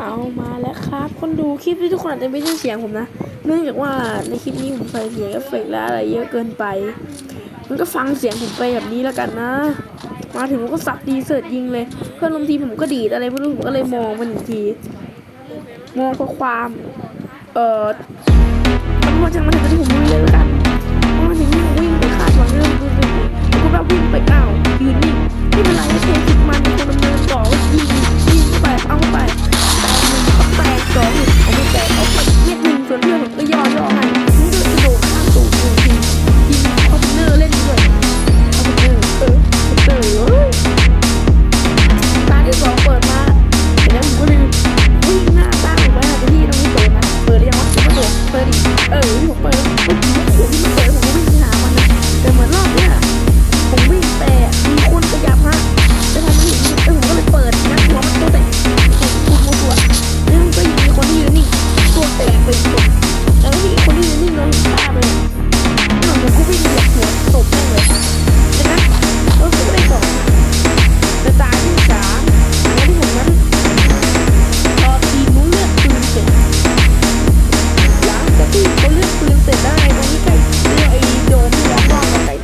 เอามาแล้วครับ คนดูคลิปที่ทุกคนอาจจะไม่ใช่เสียงผมนะ เนื่องจากว่าในคลิปนี้ผมใส่เสียงเอฟเฟกต์และอะไรเยอะเกินไป มันก็ฟังเสียงผมไปแบบนี้แล้วกันนะ มาถึงผมก็สับดีเสิร์ตยิงเลย เพื่อนลมทีผมก็ดีดอะไรไม่รู้ผมก็เลยมองมันอีกที มองเพราะความ เอ่อมันมาจากมาถึงที่ผมวิ่งเลยแล้วกันมาถึงที่ผมวิ่งไปคาดหวังเรื่องดูดูแล้วก็แบบวิ่งไปอ้าวยืนนิ่งไม่เป็นไรไม่เทคิดมันคนดำเนินต่อก็ยิง 对，还是在老破里面。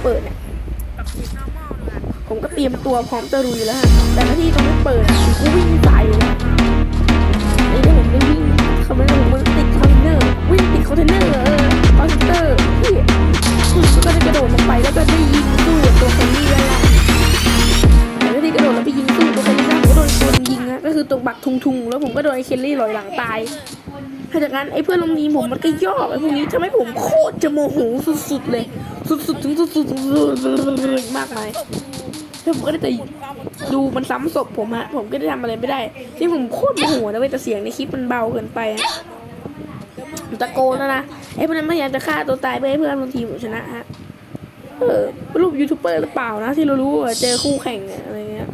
ปิดเนี่ยผมก็เตรียมตัวพร้อมจะรุยแล้วฮะแต่หน้าที่ตรงนี้เปิดผมก็วิ่งใส่เลยไอ้ที่ผมได้วิ่งเทนเนอร์ผมติดคอนเทนเนอร์วิ่งติดคอนเทนเนอร์เออคอนเทนเนอร์ที่ผมก็ได้กระโดดลงไปแล้วก็ได้ยิงสู้กับตัวคนนี้แล้วแต่ที่กระโดดแล้วไปยิงสู้ตัวคนนี้นะผมก็โดนตัวยิงนะก็คือตัวบักทุงๆแล้วผมก็โดนไอ้เคลลี่ลอยหลังตายหลังจากนั้นไอ้เพื่อนลมทีมผมมันก็ย่อไอ้พวกนี้ทำให้ผมโคตรจะโมโหสุดๆเลย สุดๆถึงสุดๆมากมายแล้วผมก็ได้แต่ดูมันซ้ำศพผมฮะ ผมก็ได้ทำอะไรไม่ได้ที่ผมโคตรโมโหนะเว้ยแต่เสียงในคลิปมันเบาเกินไปผมตะโกนแล้วนะไอ้พวกนั้นพยายามจะฆ่าตัวตายเพื่อให้เพื่อนลมทีมผมชนะฮะเออรูปยูทูบเบอร์หรือเปล่านะที่เรารู้เจอคู่แข่งอะไรเงี้ย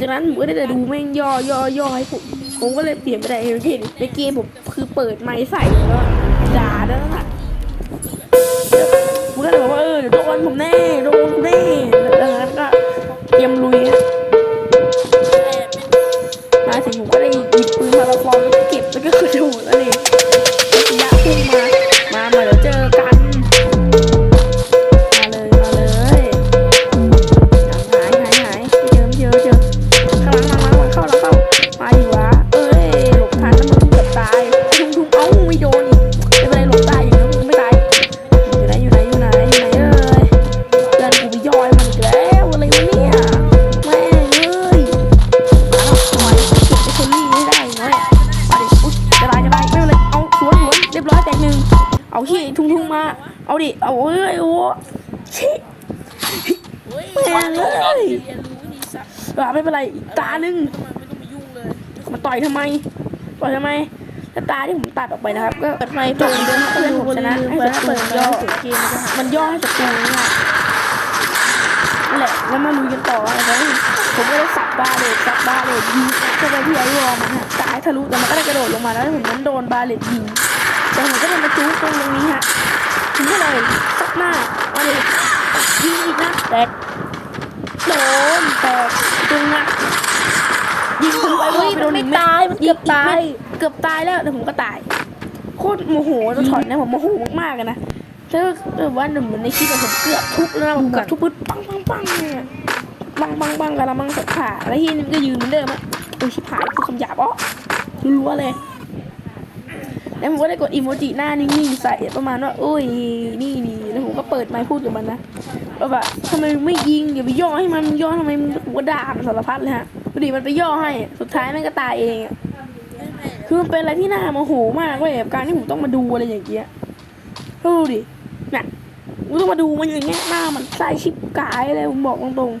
จากนั้นผมก็ได้แต่ดูแม่งย่อย่อย่อให้ผมผมก็เลยเปลี่ยนไปได้เห็นในเกมผมคือเปิดไมค์ใส่แล้วด่าแล้วน่ะ จะได้จะได้ไม่เป็นไรเอาสวนสวนเรียบร้อยแตกหนึ่งเอาที่ทุ่งทุ่งมา เอาดิ เอาเอ้ยโอ้ชิแม่เอ้ยอะไม่เป็นไรตาหนึ่งมาต่อยทำไม ต่อยทำไมตาที่ผมตัดออกไปนะครับ ก็เปิดไฟตรงเดินก็เลยผมชนะให้ศัตรูมันย่อมันย่อให้ศัตรูนี่ะแหละแล้วมาลุยกันต่ออะไรนะผมก็ได้สับบาเลตสับบาเลตยิงเข้าไปที่ไอ้วอมันฮะตา ทะลุแต่มันก็ได้กระโดดลงมาแล้วผมนั้นโดนบาเลตยิงแต่ผมก็เลยมาจู๊ตรงนี้ฮะผมก็เลยซับหน้าเอาเลยยิงอีกนะแตกโดนแตกตรงนั้นยิงทะลุไอ้วอลไปโดนหนึ่งเม็ดมันเกือบตายเกือบตายแล้วแต่ผมก็ตายโคตรโมโหตัวช็อตนะผมโมโหมากๆอะนะถ้าแบบว่าหนึ่งเหมือนในคลิปอะผมเกือบทุบแล้วผมเกือบทุบปึ๊ดปังปังปังเนี่ยปังปังปังกระมังสักขาแล้วที่นี่ก็ยืนเหมือนเดิมอะโอ้ยชิบหายคือคำหยาบอ๋อ รัวๆเลยแล้วผมก็ได้กดอีโมจิหน้านิ่งๆใส่ประมาณว่าโอ้ยนี่นี่แล้วผมก็เปิดไมค์พูดกับมันนะว่าแบบทำไมมึงไม่ยิงอย่าไปย่อให้มันมึงย่อทำไมมึงผมก็ด่ามันสารพัดเลยฮะพอดีมันไปย่อให้สุดท้ายแม่งก็ตายเองอะคือมันเป็นอะไรที่น่าโมโหมากเว้ยกับการที่ผมต้องมาดูอะไรอย่างเงี้ยดูดิน่ะกูต้องมาดูมันอย่างเงี้ยหน้ามันใส่ชิบกายเลยผมบอกตรง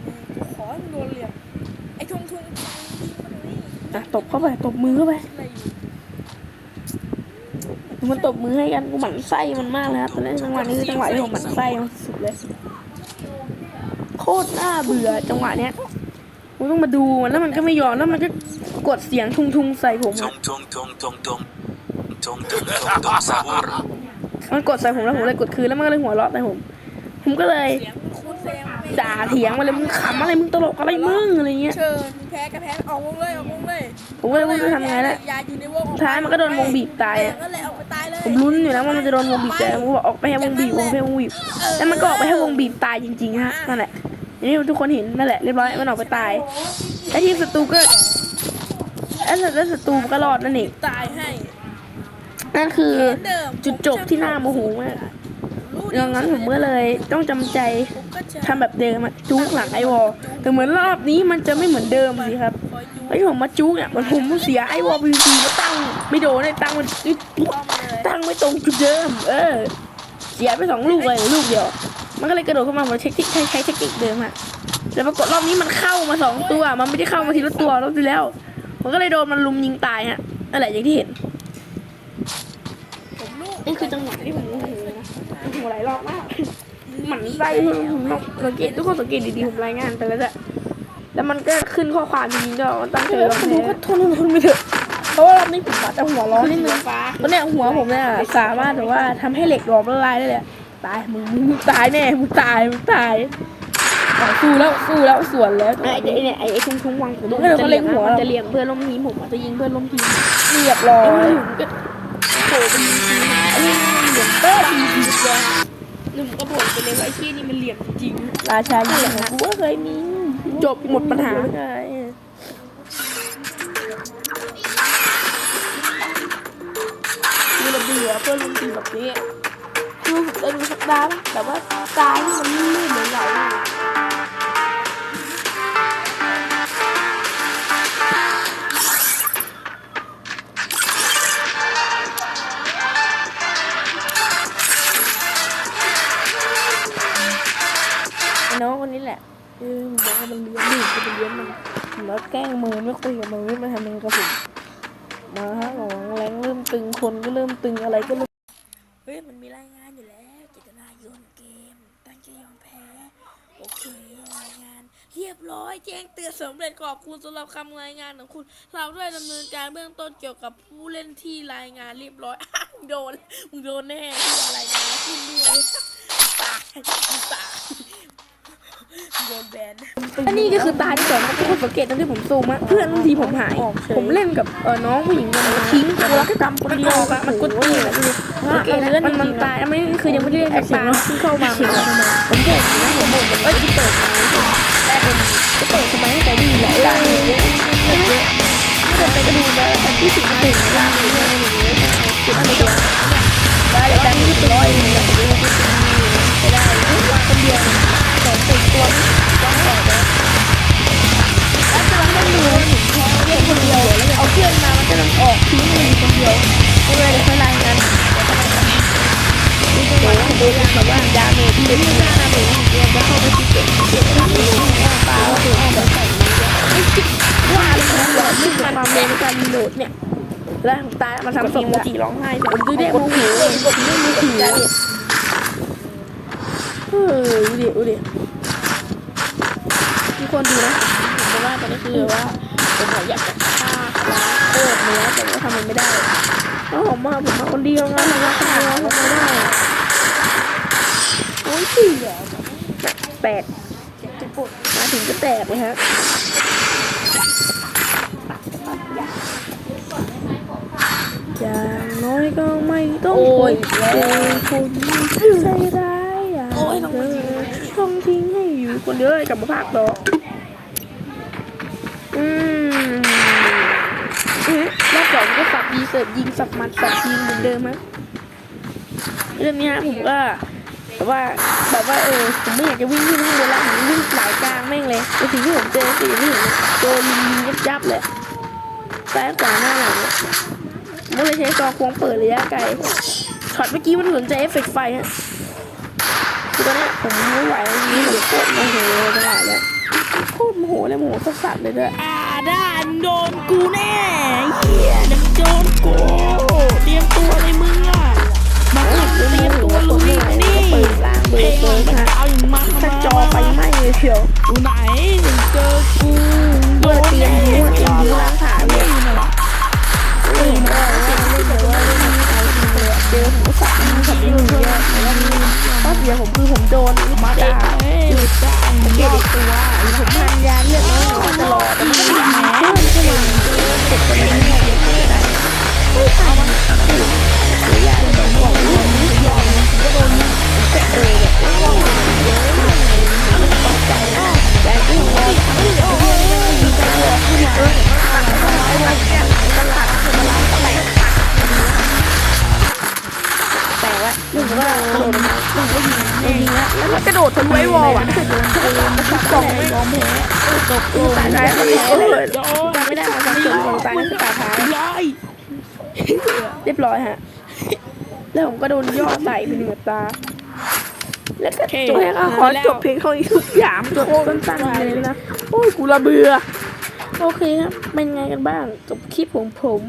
ขอให้มึงโดนเหลี่ยมไอ้ทงทงยิงมาดูนี่ ๆ อะตบเข้าไปตบมือเข้าไปมันตบมือให้กันกูหมั่นไส้มันมากเลยครับตอนนี้จังหวะนี้คือจังหวะที่ผมหมั่นไส้มันสุดเลย โคตรน่าเบื่อจังหวะเนี้ยกูต้องมาดูมันแล้วมันก็ไม่ยอมแล้วมันก็กดเสียงทุงๆใส่ผมมันกดใส่ผมแล้วผมเลยกดคืนแล้วมันก็เลยหัวเราะใส่ผม ผมก็เลย ด่าเถียงมาเลยมึงขำอะไรมึงตลกอะไรมึงอะไรเงี้ย เชิญแพ้ก็แพ้ออกวงเลยออกวงเลยผมก็เลยไม่รู้จะทำไงแล้วอย่าอยู่ในวงออกสุดท้ายมันก็โดนวงบีบตายอะเออนั่นแหละออกไปตายเลยผมลุ้นอยู่นะว่ามันจะโดนวงบีบแต่ผมบอกออกไปให้วงบีบวงไปให้วงบีบแล้วมันก็ออกไปให้วงบีบตายจริงๆฮะนั่นแหละอย่างที่ทุกคนเห็นนั่นแหละเรียบร้อยมันออกไปตายไอ้ทีมศัตรูก็ไอ้แล้วศัตรูมันก็รอดนั่นเองตายให้นั่นคือเหมือนเดิมจุดจบที่น่าโมโหมากรู้ ดิดังนั้นผมก็เลยต้องจำใจผมก็จะทำแบบเดิมอะจุกหลังไอวอลแต่เหมือนรอบนี้มันจะไม่เหมือนเดิมสิครับคอยดูไอ้ที่ผมมาจุกเนี่ยมันผมเสียไอวอลพีซีก็ตั้งไม่โดนเลยตั้งมันเข้ามาเลยตั้งไม่ตรงจุดเดิม เออ เสียไปสองลูกเลยลูกเดียว มันก็เลยกระโดดเข้ามาเหมือนเทคนิคใช้ใช้เทคนิคเดิมอะแต่ปรากฏรอบนี้มันเข้ามาสองตัว มันไม่ได้เข้ามาทีละตัวรอบที่แล้วผมก็เลยโดนมันลุมยิงตายฮะนั่นแหละอย่างที่เห็นผมลูกนี่คือจังหวะที่ผมโมโหนะผมหัวไหลายรอบมากหมันไส้ผมลองสังเกตทุกคนสังเกตดีๆผมรายงานไปแล้วแหละแล้วมันก็ขึ้นข้อความจริงๆด้วยว่ามันตั้งใจร้องเพลงก็ทนทนไม่เถอะเพราะว่ารอบนี้ผมอาจจะหัวร้อนนิดนึงเพราะเนี่ยหัวผมเนี่ยสามารถแบบว่าทำให้เหล็กหลอมละลายได้เลยอะตายมึงมึงตายแน่มึงตายมึงตายอะสู้แล้วสู้แล้วสวนแล้วไอ้เนี่ยไอ้ไอ้ทุ่งทุ่งวังผมก็เลยเขาเล็งหัวจะเลี้ยงเพื่อนล้มทีมผมอาจจะยิงเพื่อนล้มทีมเรียบร้อยก็โผล่ไปยิงทีมอันนี้เห ลี่ยมเต้ทีมทีมเลยหนุ่มก็บ่นไปเลยว่าไอ้ที่นี่มันเหลี่ยมจริงราชาเหลี่ยมกูก็เคยมีจบหมดปัญหา ใช่มีระเบียบเพื่อนรุ่นพี่แบบนี้คือผมได้ดูสักดาห์แต่ว่าตายมันลื่นเหมือนไหล แล้วแกล้งมือไม่คุยกับมือไม่มาทำเป็นกระสุนมาฮะของแรงเริ่มตึงคนก็เริ่มตึงอะไรก็เริ่มเฮ้ยมันมีรายงานอยู่แล้วเจตนาโยนเกม ตั้งใจยอมแพ้โอเครายงาน เรียบร้อยแจ้งเตือนสำเร็จขอบคุณสำหรับคำรายงานของคุณ เราด้วยดำเนินการเบื้องต้นเกี่ยวกับผู้เล่นที่รายงานเรียบร้อยอ้ามึงโดนมึงโดนแน่ที่รายงานแล้วขึ้นด้วยตายตาย โดนแบนอันนี้ก็คือตาที่สองนะทุกคนสังเกตตอนที่ผมซูมอะเพื่อนบางทีผมหาย ผมเล่นกับเออน้องผู้หญิงคนนึงทิ้งกูรักจำคนเดียวอะมันกดตีนอะดูดิสังเกตนะมันมันตายไม่คือยังไม่ได้เล่นกับตาที่เข้ามาผมเห็นนะผมบอกเอ้ยที่เปิดมาแต่ผมจะเปิดทำไมให้แต่ดีแหละได้เยอะเยอะไม่ได้ไปกระดูแล้วแต่ที่สิบถึงได้เลย ที่ดูแบบว่าดาเมจเป็นที่หน้าเมจเดียวจะเข้าไปที่เก็บเก็บที่นี่ปลาว่าถึงแบบใส่ไม่คิดว่าเลยนะว่าไม่เป็นความเร็วในการรีโหลดเนี่ยแล้วผมตายมันทำทีมโมจิร้องไห้ผมดูเด็กโมโหกดไม่มือถือเฮ้ยดูดิดูดิทุกคนดูนะผมว่าตอนนี้คือว่าผมอยากจะฆ่าล้างโคตรเนื้อแต่ว่าทำมันไม่ได้แล้วผมมาผมมาคนเดียวไงผมมาฆ่าล้างผมไม่ได้ โอ้ยเสียแตกมาถึงก็แตกเลยฮะอย่างน้อยก็ไม่ต้องปล่อยคนใจร้ายอย่างเธอต้องทิ้งให้อยู่คนเดียวเลยกลับมาภาคต่ออืมอืมรอบสองก็สับยีเสิร์ฟยิงสับมัดสับยิงเหมือนเดิมฮะเรื่องนี้ฮะผมก็ แบบว่าแบบว่าเออผมไม่อยากจะวิ่งขึ้นข้างบนแล้วผมวิ่งหลกลางแม่งเลยแต่สิ่งที่ผมเจอสิ่งที่โดนยิงยับยับเลยซ้ายขวาหน้าหลังเนี่ยผมก็เลยใช้ซองควงเปิดระยะไกลช็อตเมื่อกี้มันสนใจเอฟเฟกต์ไฟฮะคือตอนนี้ผมไม่ไหวแล้วนี้ผมโคตรโมโหจังหวะเลยโคตรโมโหเลยโมโหสัสๆเลยด้วยอ่าด้มึงโดนกูแน่เฮียเดี๋ยวโดนกูเตรียมตัวเลยมึง เพลงหลยงมันดาวอย่างมาทำไมถ้าเอไปไหม้เลยเชียวะอยู่ไเนถึงเจอกูโดเปิดนเตียแน่งดูเตียงดูล้างขาเลยนี่นะเหรอตื่นมาเสียงเลยแบบว่าไม่มีใคเจริงเลยเจอผมสั่งสับเนึ่งเยอะแล้วนี่ข้อเสียผมคือผมโดนมาด่าหยุดได้เกลียดตัวผมทานยาเลือดน้อยตลอดแต่ไม่ได้เพื่อนก็ยังเจ็บไปไม่ได้ไม่ตายมันหรือยาผมบอกว่าผมยอมก็โดน แล้วมันกระโดดทะลุไอ้วอลอะสองไม่ยอมแพ้ตกตายท้ายไม่ได้เลยไม่ได้มาสังเกตของตายตายท้ายเรียบร้อยฮะ แล้วผมก็โดนย่อใส่เป็นเหนือตา แล้วก็จบแล้วก็ขอจบเพลงเท่านี้ทุกอย่างจบสั้นๆเลยนะ โอ้ยกูระเบือ โอเคครับ เป็นไงกันบ้าง จบคลิปของผม